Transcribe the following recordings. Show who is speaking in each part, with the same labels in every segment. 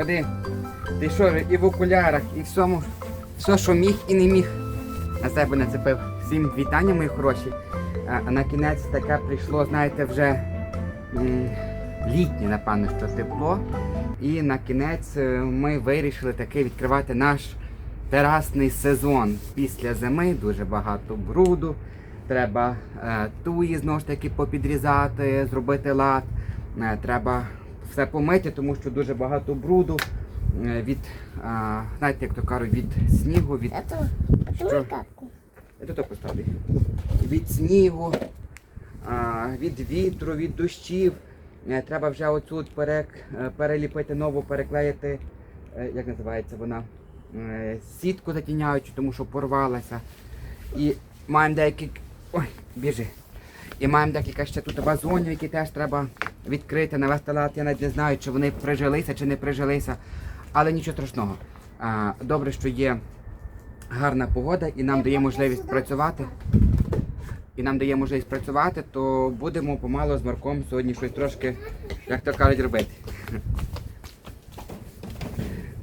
Speaker 1: Води. Ти що і в окулярах, і всьому, все, що міг і не міг. На себе нацепив. Всім вітання, мої хороші. А, на кінець таке прийшло, знаєте, вже літнє, напевно, що тепло. І на кінець е, ми вирішили таки відкривати наш терасний сезон. Після зими дуже багато бруду. Треба е, туї знову ж таки попідрізати, зробити лад. Е, треба все помити, тому що дуже багато бруду е, від, е, знаєте, як то кажуть, від снігу, від
Speaker 2: а
Speaker 1: Що? я тут поставлю. Від снігу, а, від вітру, від дощів. Е, Треба вже оцю перек, е, переліпити нову, переклеїти, як називається вона, сітку затіняючу, тому що порвалася. І маємо деякі. Ой, біжи. І маємо декілька ще тут вазонів, які теж треба відкрити, навести лад. Я навіть не знаю, чи вони прижилися, чи не прижилися. Але нічого страшного. Добре, що є гарна погода і нам дає можливість працювати. І нам дає можливість працювати, то будемо помало з Марком сьогодні щось трошки, як то кажуть, робити.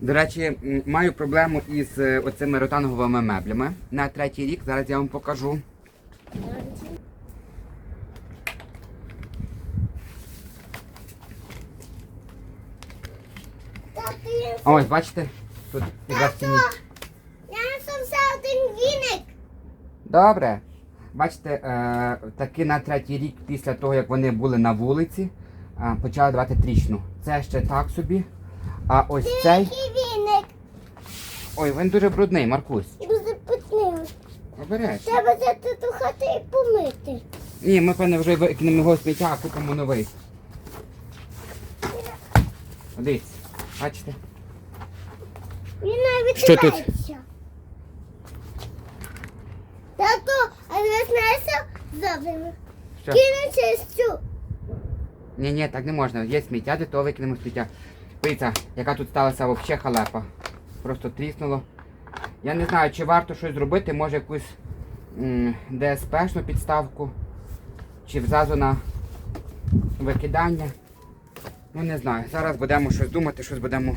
Speaker 1: До речі, маю проблему із е, оцими ротанговими меблями на третій рік. Зараз я вам покажу.
Speaker 2: Тато, я
Speaker 1: Ось, бачите? Тут якраз ці
Speaker 2: я несу все один віник.
Speaker 1: Добре. Бачите, е, таки на третій рік після того, як вони були на вулиці, е, почали давати тріщину. Це ще так собі. А ось цей.
Speaker 2: Який віник?
Speaker 1: Ой, він дуже брудний, Маркусь.
Speaker 2: Дуже питний.
Speaker 1: Обереш.
Speaker 2: Треба взяти ту хату і помити.
Speaker 1: Ні, ми певне вже викинемо його в сміття, а купимо новий. Дивіться, бачите? Що тут?
Speaker 2: Тато, а знаєте, зробимо?
Speaker 1: Що?
Speaker 2: Кину через цю.
Speaker 1: Ні, ні, так не можна. Є сміття, де того викинемо сміття. Дивіться, яка тут сталася взагалі халепа. Просто тріснуло. Я не знаю, чи варто щось зробити, може якусь ДСПшну підставку, чи взазу на викидання. Ну не знаю. Зараз будемо щось думати, щось будемо,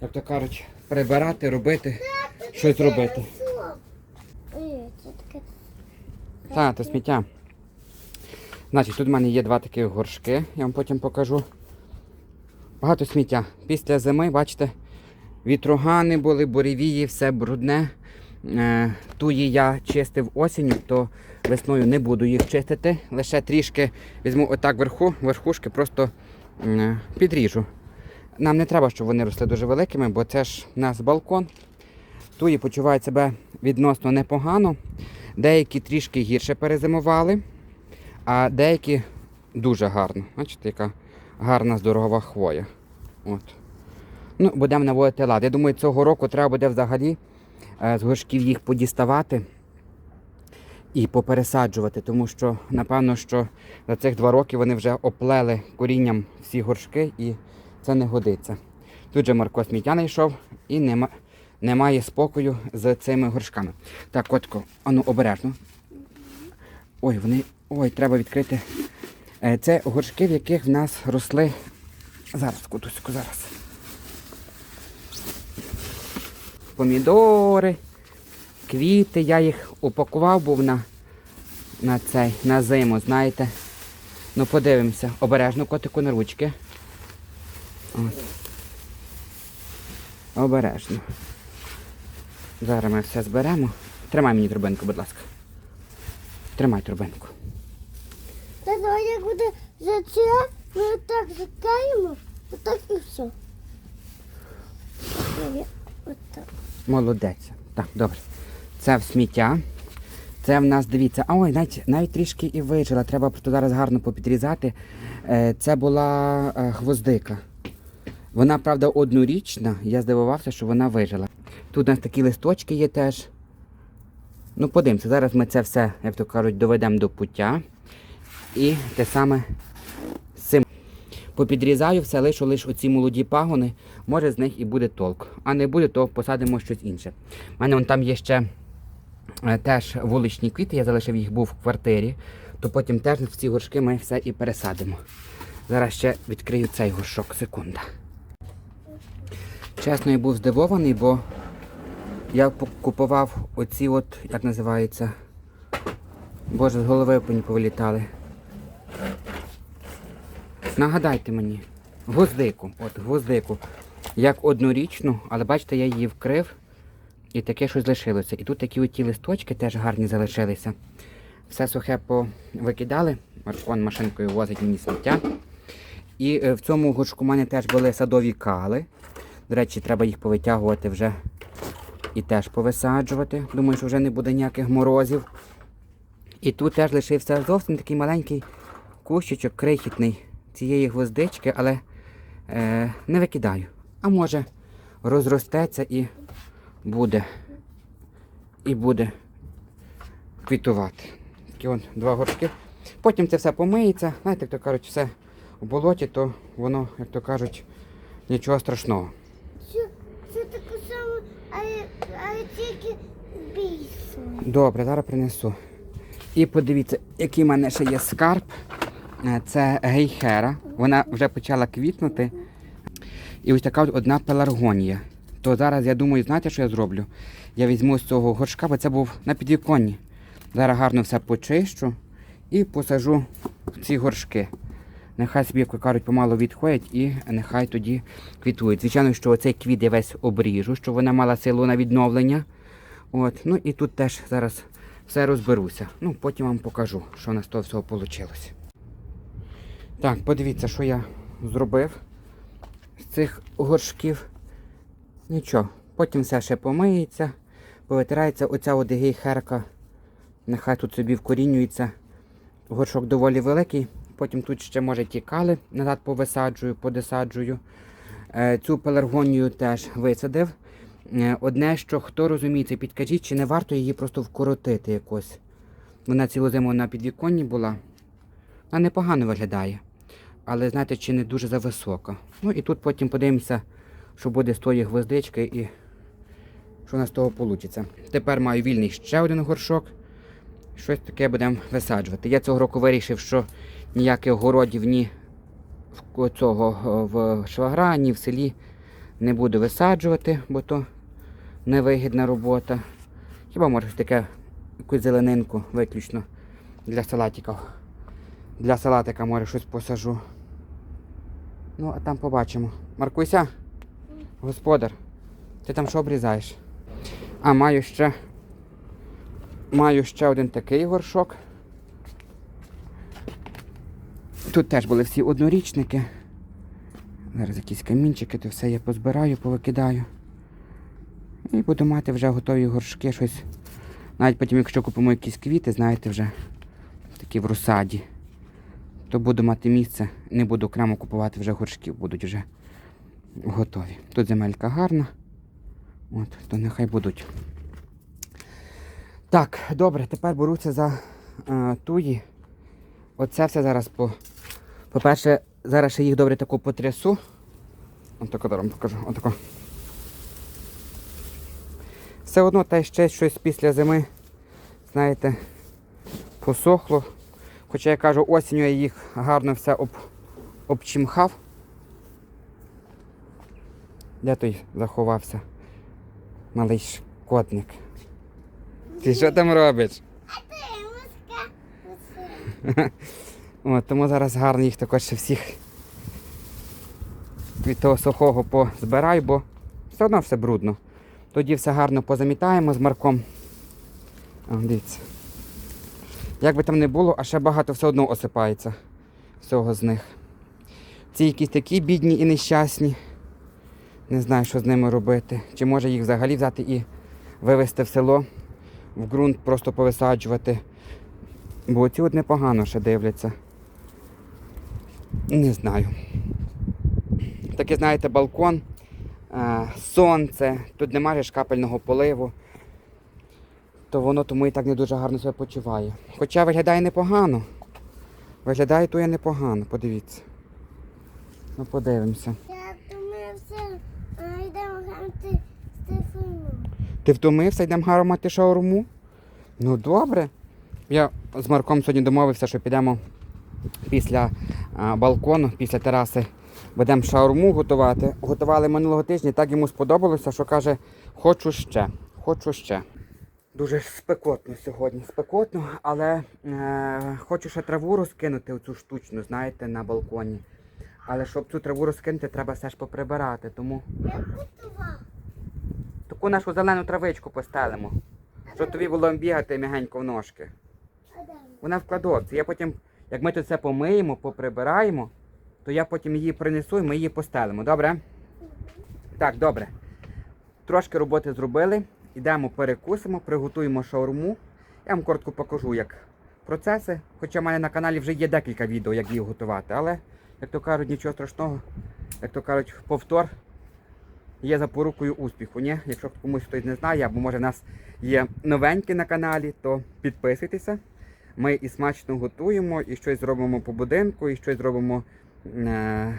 Speaker 1: як то кажуть, прибирати, робити, щось робити.
Speaker 2: Це.
Speaker 1: Так, то сміття. Значить, тут в мене є два такі горшки, я вам потім покажу. Багато сміття. Після зими, бачите, вітругани були, буревії, все брудне. Е, Туї я чистив осінню, то весною не буду їх чистити. Лише трішки візьму отак вверху, верхушки, просто е, підріжу. Нам не треба, щоб вони росли дуже великими, бо це ж у нас балкон. Туї почувають себе відносно непогано. Деякі трішки гірше перезимували, а деякі дуже гарно. Бачите, яка гарна здорова хвоя. От. Ну, будемо наводити лад. Я думаю, цього року треба буде взагалі е, з горшків їх подіставати і попересаджувати, тому що, напевно, що за цих два роки вони вже оплели корінням всі горшки і це не годиться. Тут же Марко сміття знайшов і нема, немає спокою з цими горшками. Так, котко, ану обережно. Ой, вони. Ой, треба відкрити. Е, Це горшки, в яких в нас росли. Зараз, кутуську, зараз. Помідори, квіти. Я їх упакував був на, на цей, на зиму, знаєте. Ну, подивимося. Обережно котику на ручки. От. Обережно. Зараз ми все зберемо. Тримай мені трубинку, будь ласка. Тримай трубинку.
Speaker 2: Тато, як буде за це, ми отак закаємо, отак і все. Отак.
Speaker 1: Молодець. Так, добре. Це в сміття. Це в нас, дивіться, а ой, навіть, навіть трішки і вижила. Треба просто зараз гарно попідрізати. Е, Це була е, гвоздика. Вона, правда, однорічна. Я здивувався, що вона вижила. Тут у нас такі листочки є теж. Ну, подивимося, зараз ми це все, як то кажуть, доведемо до пуття. І те саме з цим. Попідрізаю все, лишу лише оці молоді пагони, може з них і буде толк. А не буде, то посадимо щось інше. У мене вон там є ще е, теж вуличні квіти, я залишив їх був в квартирі. то потім теж в ці горшки ми все і пересадимо. Зараз ще відкрию цей горшок, секунда. Чесно, я був здивований, бо я пу- купував оці от, як називається, боже, з голови повилітали. Нагадайте мені, гвоздику, от гвоздику. Як однорічну, але бачите, я її вкрив і таке щось лишилося. І тут такі оті листочки теж гарні залишилися. Все сухе повикидали. Маркон машинкою возить мені сміття. І е, в цьому горшку в мене теж були садові кали. До речі, треба їх повитягувати вже і теж повисаджувати. Думаю, що вже не буде ніяких морозів. І тут теж лишився зовсім такий маленький кущичок, крихітний цієї гвоздички, але е, не викидаю. А може розростеться і буде. І буде квітувати. Такі от два горшки. Потім це все помиється. Знаєте, як то кажуть, все в болоті, то воно, як то кажуть, нічого страшного.
Speaker 2: Це, це таке саме, тільки більше.
Speaker 1: Добре, зараз принесу. І подивіться, який в мене ще є скарб. Е, Це гейхера. Вона вже почала квітнути. І ось така одна пеларгонія. То зараз я думаю, знаєте, що я зроблю? Я візьму з цього горшка, бо це був на підвіконні. Зараз гарно все почищу і посажу в ці горшки. Нехай собі, як кажуть, помало відходять і нехай тоді квітують. Звичайно, що оцей квіт я весь обріжу, щоб вона мала силу на відновлення. От, ну і тут теж зараз все розберуся. Ну, потім вам покажу, що у нас того всього вийшло. Так, подивіться, що я зробив з цих горшків. Нічого, потім все ще помиється, повитирається оця от гейхерка. Нехай тут собі вкорінюється. Горшок доволі великий. Потім тут ще, може, ті кали назад повисаджую, подосаджую. Е, Цю пеларгонію теж висадив. Е, Одне, що хто розуміється, підкажіть, чи не варто її просто вкоротити якось. Вона цілу зиму на підвіконні була. Вона непогано виглядає. Але знаєте, чи не дуже зависока. Ну і тут потім подивимося, що буде з тої гвоздички і що у нас з того вийде. Тепер маю вільний ще один горшок. Щось таке будемо висаджувати. Я цього року вирішив, що ніяких городів ні в цього е, в швагра, ні в селі не буду висаджувати, бо то невигідна робота. Хіба може таке якусь зеленинку виключно для салатиків. Для салатика може щось посажу. Ну, а там побачимо. Маркуйся, господар, ти там що обрізаєш? А, маю ще. Маю ще один такий горшок. Тут теж були всі однорічники. Зараз якісь камінчики, то все я позбираю, повикидаю. І буду мати вже готові горшки, щось. Навіть потім, якщо купимо якісь квіти, знаєте, вже такі в розсаді, то буду мати місце, не буду окремо купувати вже горшків, будуть вже готові. Тут земелька гарна. От, то нехай будуть. Так, добре, тепер беруся за е, туї. Оце все зараз по. По-перше, зараз ще їх добре таку потрясу. Отако зараз вам покажу. Отако. Все одно та ще щось після зими, знаєте, посохло. Хоча я кажу, осінню я їх гарно все об, обчимхав. Де той заховався? Малий шкодник. Ти що там робиш?
Speaker 2: А ти муска.
Speaker 1: От, тому зараз гарно їх також ще всіх від того сухого позбираю, бо все одно все брудно. Тоді все гарно позамітаємо з марком. О, дивіться. Як би там не було, а ще багато все одно осипається всього з них. Ці якісь такі бідні і нещасні. Не знаю, що з ними робити. Чи може їх взагалі взяти і вивезти в село, в ґрунт просто повисаджувати. Бо ці от непогано ще дивляться. Не знаю. Такий, знаєте, балкон, е, сонце, тут немає ж капельного поливу. То воно тому і так не дуже гарно себе почуває. Хоча виглядає непогано. Виглядає то я непогано, подивіться. Ну подивимося.
Speaker 2: Я. А, Йдемо Стефану.
Speaker 1: Ти втомився, йдемо гарно мати шаурму? Ну добре. Я з Марком сьогодні домовився, що підемо після балкону, після тераси, будемо шаурму готувати. Готували минулого тижня, так йому сподобалося, що каже, хочу ще, хочу ще. Дуже спекотно сьогодні, спекотно, але е, хочу ще траву розкинути, оцю штучну, знаєте, на балконі. Але щоб цю траву розкинути, треба все ж поприбирати. Тому таку нашу зелену травичку постелимо. Щоб тобі було бігати м'ягенько в ножки. Вона в кладовці. Я потім, як ми тут все помиємо, поприбираємо, то я потім її принесу і ми її постелимо. Добре? Так, добре. Трошки роботи зробили. Йдемо перекусимо, приготуємо шаурму. Я вам коротко покажу, як процеси. Хоча в мене на каналі вже є декілька відео, як її готувати. Але, як то кажуть, нічого страшного, як то кажуть, повтор є запорукою успіху. Ні? Якщо комусь хтось не знає, або може в нас є новенькі на каналі, то підписуйтеся. Ми і смачно готуємо, і щось зробимо по будинку, і щось зробимо е,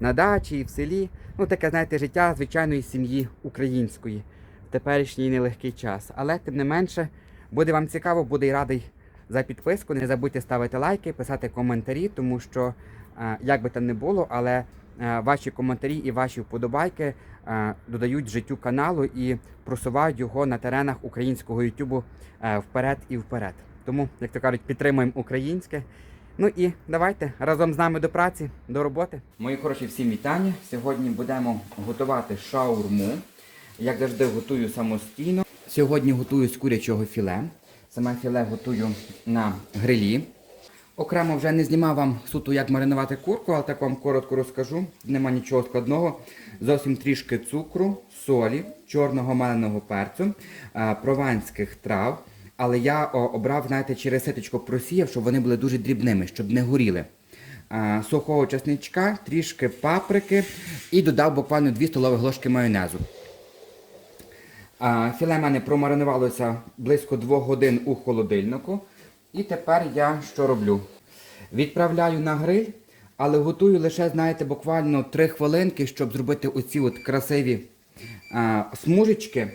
Speaker 1: на дачі, і в селі. Ну, таке, знаєте, життя звичайної сім'ї української в теперішній нелегкий час. Але тим не менше, буде вам цікаво, буде й радий за підписку. Не забудьте ставити лайки, писати коментарі, тому що, е, як би там не було, але е, ваші коментарі і ваші вподобайки додають життю каналу і просувають його на теренах українського Ютубу вперед і вперед. Тому, як то кажуть, підтримуємо українське. Ну і давайте разом з нами до праці, до роботи. Мої хороші, всім вітання. Сьогодні будемо готувати шаурму. Як завжди, готую самостійно. Сьогодні готую з курячого філе. Саме філе готую на грилі. Окремо вже не знімав вам суто, як маринувати курку, але так вам коротко розкажу. Нема нічого складного. Зовсім трішки цукру, солі, чорного маленого перцю, е, прованських трав. Але я обрав, знаєте, через ситочко просіяв, щоб вони були дуже дрібними, щоб не горіли. Сухого чесничка, трішки паприки і додав буквально 2 столові ложки майонезу. Філе мене промаринувалося близько 2 годин у холодильнику. І тепер я що роблю? Відправляю на гриль, але готую лише, знаєте, буквально 3 хвилинки, щоб зробити оці от красиві смужечки.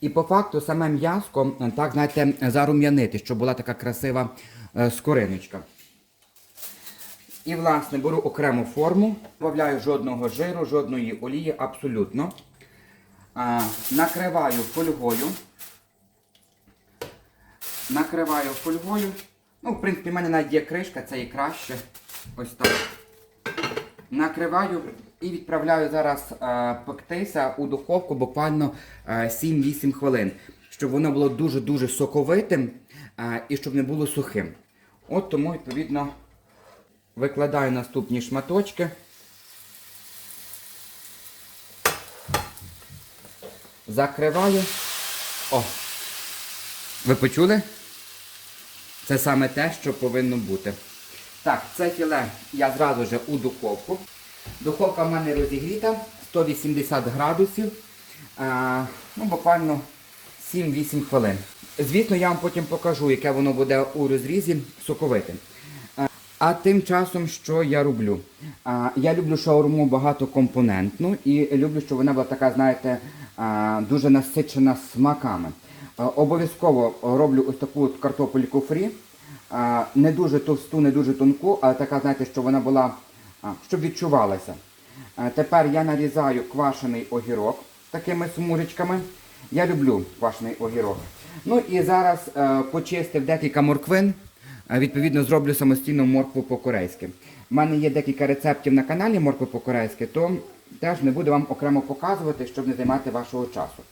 Speaker 1: І по факту саме м'яско, е, так, знаєте, зарум'янити, щоб була така красива е, скориночка. І, власне, беру окрему форму, додаю жодного жиру, жодної олії, абсолютно. Накриваю фольгою. Накриваю фольгою. Ну, в принципі, в мене навіть є кришка, це і краще. Ось так. Накриваю і відправляю зараз е, пектися у духовку буквально е, 7-8 хвилин, щоб воно було дуже-дуже соковитим е, і щоб не було сухим. От тому, відповідно, викладаю наступні шматочки. Закриваю. О! Ви почули? Це саме те, що повинно бути. Так, це філе я зразу же у духовку. Духовка в мене розігріта 180 градусів. А, ну, буквально 7-8 хвилин. Звісно, я вам потім покажу, яке воно буде у розрізі соковитим. А, А тим часом, що я роблю? А, я люблю шаурму багатокомпонентну і люблю, щоб вона була така, знаєте, а, дуже насичена смаками. Обов'язково роблю ось таку от картопельку фрі. Не дуже товсту, не дуже тонку, але така, знаєте, щоб вона була, щоб відчувалася. Тепер я нарізаю квашений огірок такими смужечками. Я люблю квашений огірок. Ну і зараз е, почистив декілька морквин. Е, Відповідно, зроблю самостійно моркву по-корейськи. У мене є декілька рецептів на каналі моркви по-корейськи, то теж не буду вам окремо показувати, щоб не займати вашого часу.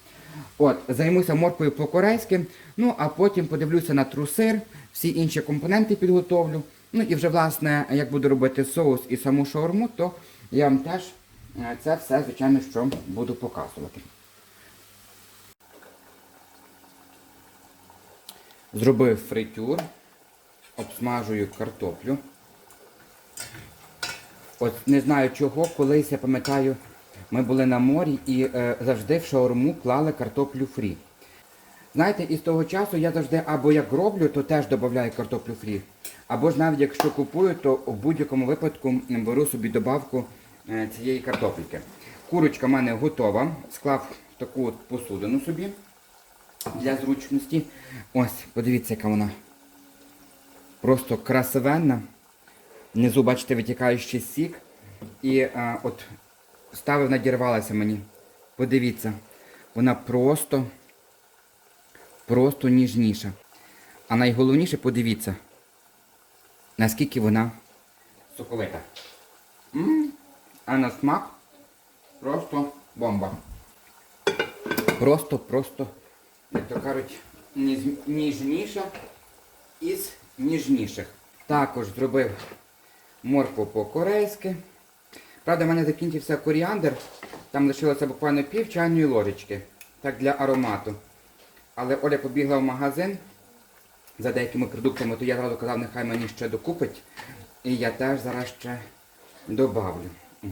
Speaker 1: От, займуся морквою по-корейськи, ну а потім подивлюся на трусир, всі інші компоненти підготовлю. Ну і вже, власне, як буду робити соус і саму шаурму, то я вам теж е, це все, звичайно, що буду показувати. Зробив фритюр, обсмажую картоплю. От не знаю чого, колись я пам'ятаю, ми були на морі і е, завжди в шаурму клали картоплю фрі. Знаєте, і з того часу я завжди або як роблю, то теж додаю картоплю фрі. Або ж навіть якщо купую, то в будь-якому випадку беру собі добавку е, цієї картопельки. Курочка в мене готова. Склав таку от посудину собі для зручності. Ось, подивіться, яка вона Просто красивенна. Внизу, бачите, витікаючий сік. І а, от ставив, надірвалася мені. Подивіться, вона просто, просто ніжніша. А найголовніше, подивіться, наскільки вона соковита. м А на смак просто бомба. Просто, просто, як то кажуть, ніжніша із ніжніших. Також зробив моркву по-корейськи. Правда, в мене закінчився коріандр. Там лишилося буквально пів чайної ложечки. Так для аромату. Але Оля побігла в магазин за деякими продуктами, то я зразу казав, нехай мені ще докупить. І я теж зараз ще добавлю. От.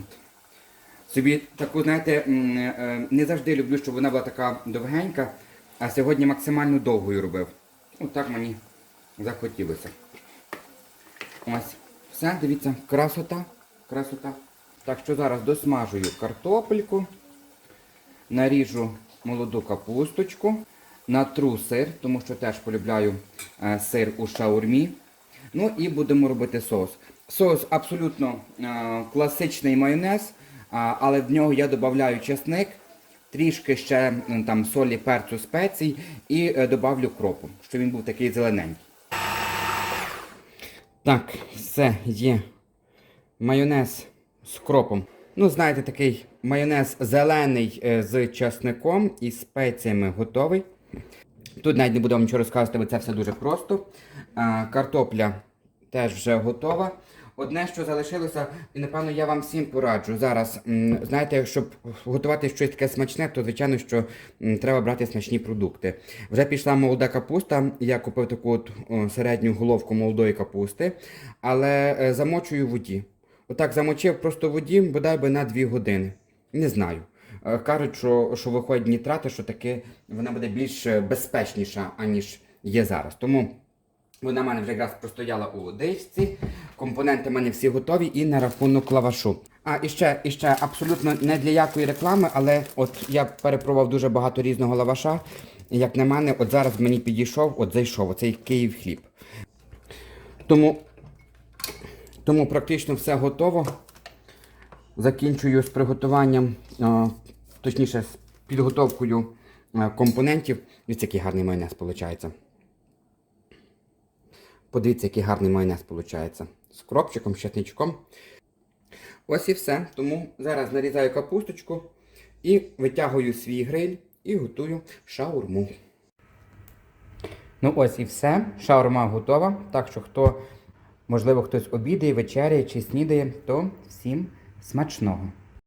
Speaker 1: Собі таку, знаєте, е, не завжди люблю, щоб вона була така довгенька, а сьогодні максимально довгою робив. От так мені захотілося. Ось. Все, дивіться, красота. Красота. Так що зараз досмажую картопельку, наріжу молоду капусточку, натру сир, тому що теж полюбляю е, сир у шаурмі. Ну і будемо робити соус. Соус абсолютно е, класичний майонез, але в нього я додаю чесник, трішки ще там солі, перцю, спецій і е, додавлю кропу, щоб він був такий зелененький. Так, все, є майонез з кропом. Ну, знаєте, такий майонез зелений з часником і спеціями готовий. Тут навіть не буду вам нічого розказувати, бо це все дуже просто. Картопля теж вже готова. Одне, що залишилося, і напевно я вам всім пораджу. Зараз, знаєте, щоб готувати щось таке смачне, то звичайно, що треба брати смачні продукти. Вже пішла молода капуста. Я купив таку от, середню головку молодої капусти, але е, замочую в воді. Отак замочив просто в воді, бодай би на 2 години. Не знаю. Е, Кажуть, що, що виходять нітрати, що таки вона буде більш е, безпечніша, аніж є зараз. Тому вона в мене вже якраз простояла у водичці. Компоненти в мене всі готові і на рахунок лавашу. А і ще, і ще абсолютно не для якої реклами, але от я перепробував дуже багато різного лаваша. Як на мене, от зараз мені підійшов, от зайшов оцей Київ хліб. Тому, тому практично все готово. Закінчую з приготуванням, точніше, з підготовкою компонентів. Дивіться, який гарний майонез виходить. Подивіться, який гарний майонез виходить. З кропчиком, з чесничком. Ось і все. Тому зараз нарізаю капусточку і витягую свій гриль і готую шаурму. Ну ось і все. Шаурма готова. Так що хто, можливо, хтось обідає, вечеряє чи снідає, то всім смачного.